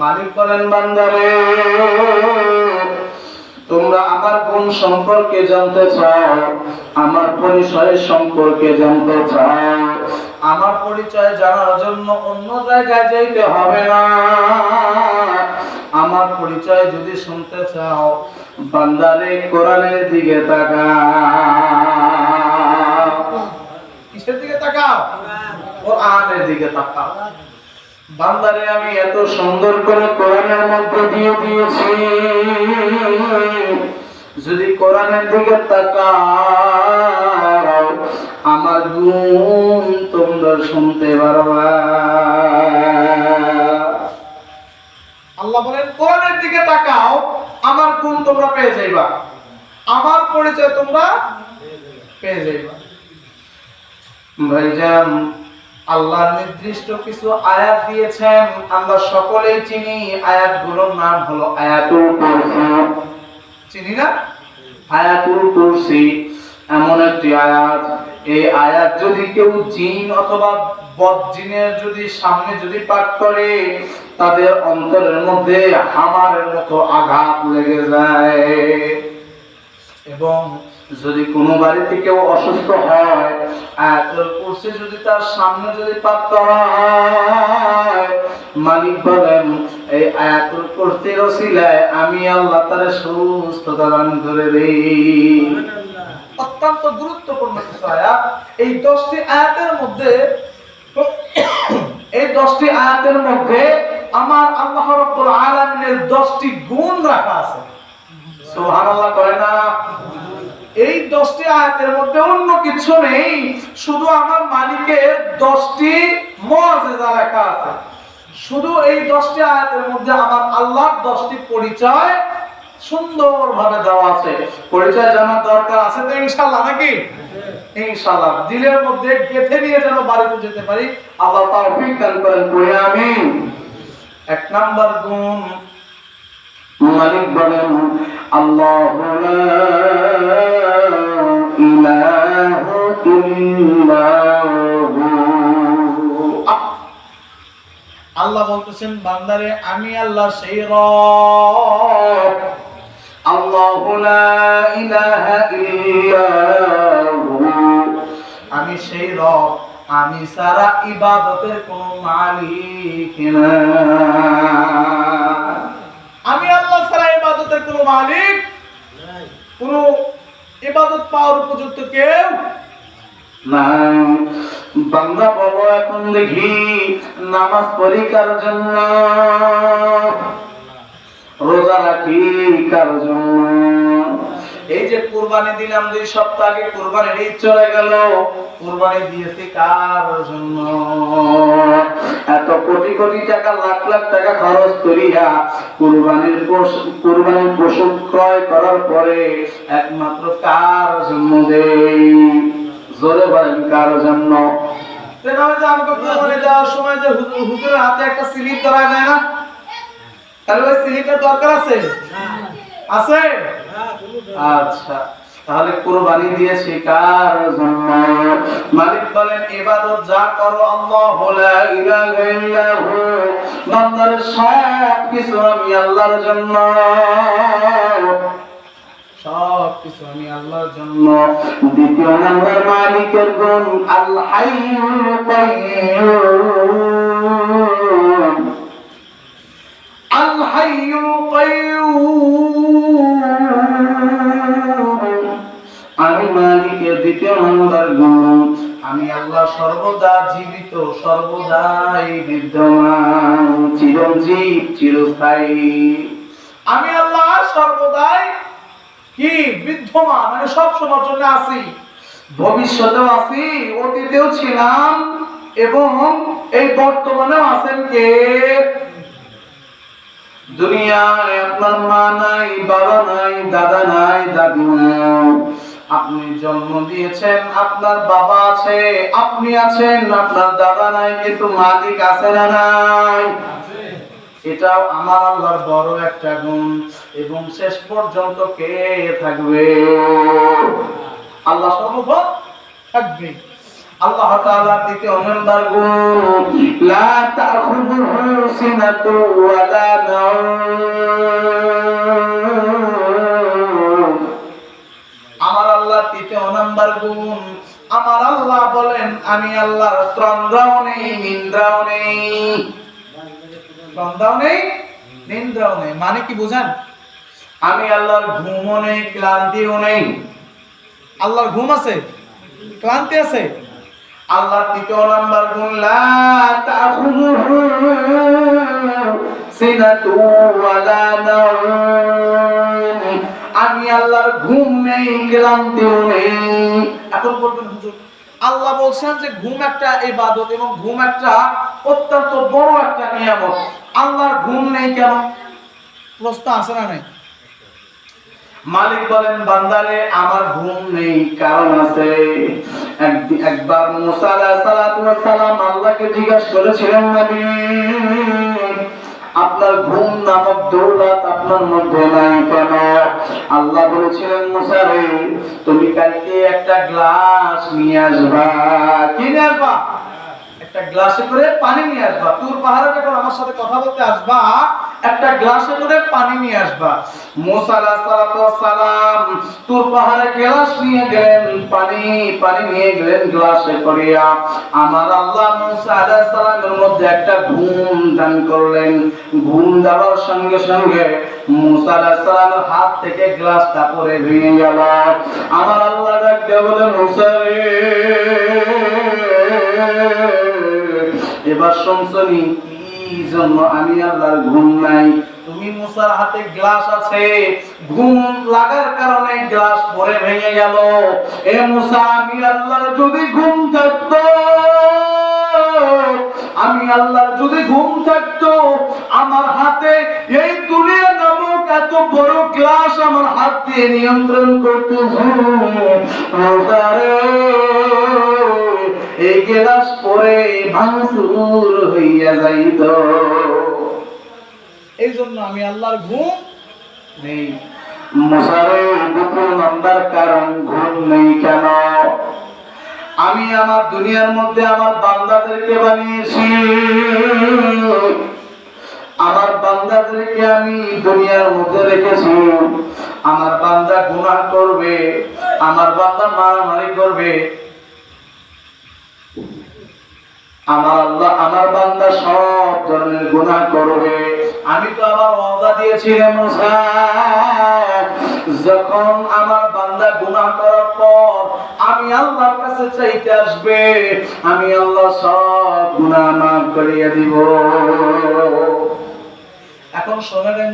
মালিক বলেন বান্দারে, তোমরা আমার গুণ সম্পর্কে জানতে চাও, আমার পরিচয় সম্পর্কে জানতে চাও। আমার পরিচয় জানার জন্য অন্য জায়গায় যাইতে হবে না। আমার পরিচয় যদি শুনতে চাও, বান্দারে কোরআনের দিকে তাকাও। কিসের দিকে তাকাও? কোরআনের দিকে তাকাও। বান্দারে আমি এত সুন্দর করে কোরআনের মধ্যে দিয়ে দিয়েছি। যদি কোরআনের দিকে তাকাও আমার গুণ তোমরা শুনতে পারবা আল্লাহ বলেন কোরআনের দিকে তাকাও আমার গুণ তোমরা পেয়ে যাইবা। আমার পরিচয় তোমরা পেয়ে যাইবা। ভাইজান আল্লাহ নির্দিষ্ট কিছু আয়াত দিয়েছেন। আমরা সকলেই চিনি আয়াতগুলোর নাম হলো আয়াতুল কুরসি। চিনি না? আয়াতুল কুরসি এমন একটি আয়াত। এই আয়াত যদি কেউ জিন অথবা বদ জিনের যদি সামনে যদি পাঠ করে, তাদের অন্তরের মধ্যে হামারের মতো আঘাত লেগে যায়। এবং যদি কোনো বাড়িতে কেউ অসুস্থ হয় যদি তার সামনে যদি মালিক বলেন, এই আয়াতুল কুরসির ওসিলায় আমি আল্লাহ তার সুস্থতা দান করে অত্যন্ত গুরুত্বপূর্ণ কিছু আয়াত। এই দশটি আয়াতের মধ্যে, এই দশটি আয়াতের মধ্যে আমার আল্লাহ রাব্বুল আলামিনের দশটি গুণ রাখা আছে। সুবহানাল্লাহ করে না? এই দশটি আয়াতের মধ্যে অন্য কিছু নেই, শুধু আমার মালিকের দশটি মজেজা লেখা আছে। শুধু এই দশটি আয়াতের মধ্যে আমার আল্লাহর দশটি পরিচয় সুন্দর ভাবে দেওয়া আছে। পরিচয় জানার দরকার আছে তো ইনশাল্লাহ নাকি? ইনশাল্লাহ দিলের মধ্যে গেথে নিয়ে যেন বাড়িতে যেতে পারি, আল্লাহ তাওফিক দান করেন। পড়ে আমিন। এক নাম্বার গুণ, মালিক বলেন, আল্লাহ আল্লাহ বলতেছেন বান্দারে আমি আল্লাহ সেই রব। আল্লাহ ইলাহা ইল্লাহু আমি সেই রব আমি সারা ইবাদতের কোন মালিক না। আমি আল্লাহ ছাড়া ইবাদতের কোন মালিক? কোন ইবাদত পাওয়ার উপযুক্ত কেউ নাই বাংলা বলো, এখন দেখি নামাজ কার জন্য? রোজা রাখি কার জন্য? এই যে দিলাম, দুই সপ্তাহ আগে ঈদ চলে গেল। দিয়েছি কার জন্য? এত কোটি কোটি টাকা, লাখ লাখ টাকা খরচ করিয়া কুরবানির কুরবানির পশু ক্রয় করার পরে একমাত্র কার জন্য দেই? জোরে বলেন কার জন্য। তাহলে আছে? আচ্ছা কার জন্য। মালিক বলেন যা করো কিছু আমি আল্লাহর জন্য। আমি আল্লাহর জন্য। দ্বিতীয় নাম্বার মালিকের গুণ আল হাইয়ুল কাইয়্যুম আল হাইয়ুল কাইয়্যুম আমি মালিকের দ্বিতীয় নাম্বার গুণ, আমি আল্লাহ সর্বদা জীবিত, সর্বদাই বিদ্যমান, চিরঞ্জীব, চিরস্থায়ী। আমি আল্লাহ সর্বদাই কি বিদ্যমান? মানে সব সময়ের জন্য আছি। ভবিষ্যতেও আছি, অতীতেও ছিলাম, এবং এই বর্তমানেও আছেন কে? দুনিয়ায় আপনার মা নাই, বাবা নাই, দাদা নাই, দাদু আপনি জন্ম দিয়েছেন, আপনার বাবা আছে, আপনি আছেন, আপনার দাদা নাই, কিন্তু মালিক আছে না নাই? এটাও আমার আল্লাহর বড় একটা গুণ। এবং শেষ পর্যন্ত কে থাকবে? আল্লাহ সর্বভূত থাকবে। আল্লাহ তাআলা গুণ। লা তাখুযুহু সিনাতু ওয়ালা নাওম। আমার আল্লাহ তৃতীয় নাম্বার গুণ। আমার আল্লাহ বলেন, আমি আল্লাহর তন্দ্রাও নেই নিন্দ্রাও নেই। তন্দ্রাও নেই নিন্দ্রাও নেই। মানে কি বুঝেন? আমি আল্লাহর ঘুমও নেই, ক্লান্তিও নেই। আল্লাহর ঘুম আছে? ক্লান্তি আছে? আল্লাহ তৃতীয় নাম্বার গুণ আমি আল্লাহর ঘুম নেই, ক্লান্তিও নেই। এখন হুজুর আল্লাহ বলছেন যে ঘুম একটা ইবাদত এবং ঘুম একটা অত্যন্ত বড় একটা নিয়ামত। আল্লাহর ঘুম নেই কেন? প্রশ্ন আছে না নাই? মালিক বলেন, বান্দারে, আমার ঘুম নেই, কারণ আছে একবার মুসা আলাইহিস সালাম আল্লাহকে জিজ্ঞাসা করেছিলেন, নবী। আপনার ঘুম নামক দৌলত আপনার মধ্যে নাই কেন? আল্লাহ বলেছিলেন মুসারে তুমি কালকে একটা গ্লাস নিয়ে আসবা। কি নিয়ে আসবা? একটা গ্লাসে করে পানি নিয়ে আসবা। তুর পাহাড়ে যখন আমার সাথে কথা বলতে আসবা একটা গ্লাসে করে পানি নিয়ে আসবা। মুসা আলাইহিস সালাম, তুর পাহাড়ে গ্লাস নিয়ে গেলেন, পানি পানি নিয়ে গেলেন গ্লাসে করিয়া। আমার আল্লাহ মুসা আলাইহিস সালামের মধ্যে একটা ঘুম দান করলেন। ঘুম দেওয়ার সঙ্গে সঙ্গে মুসা আলাইহিস হাত থেকে গ্লাসটা পড়ে ভেঙে গেল। আমার আল্লাহ ডাকতে বলে, মুসা এবার শুনছনি জন্য আমি আল্লাহর ঘুম নাই। তুমি মুসার হাতে গ্লাস আছে, ঘুম লাগার কারণে গ্লাস ভেঙে গেল। এ মুসা, আমি আল্লাহর যদি ঘুম থাকতো, আমি আল্লাহর যদি ঘুম থাকতো, আমার হাতে এই দুনিয়া নামক এত বড় গ্লাস আমার হাত দিয়ে নিয়ন্ত্রণ করতে। এই গ্লাস পরে ভাঙচুর হইয়া যাইত। এই জন্য আমি আল্লাহর ঘুম নেই। কারণ ঘুম নেই কেন? আমি আমার দুনিয়ার মধ্যে আমার বান্দাদেরকে বানিয়েছি। আমার বান্দাদেরকে আমি দুনিয়ার মধ্যে রেখেছি। আমার বান্দা গুনাহ করবে আমার বান্দা মারামারি করবে আমার আল্লাহ, আমার বান্দা সব ধরনের গুনাহ করবে। আমি তো আমার ওয়াদা দিয়েছি রে মুসা। যখন আমার বান্দা গুনাহ করার পর আমি আল্লাহর কাছে চাইতে আসবে, আমি আল্লাহ সব গুনাহ মাফ করিয়া দিব। এখন শোনেন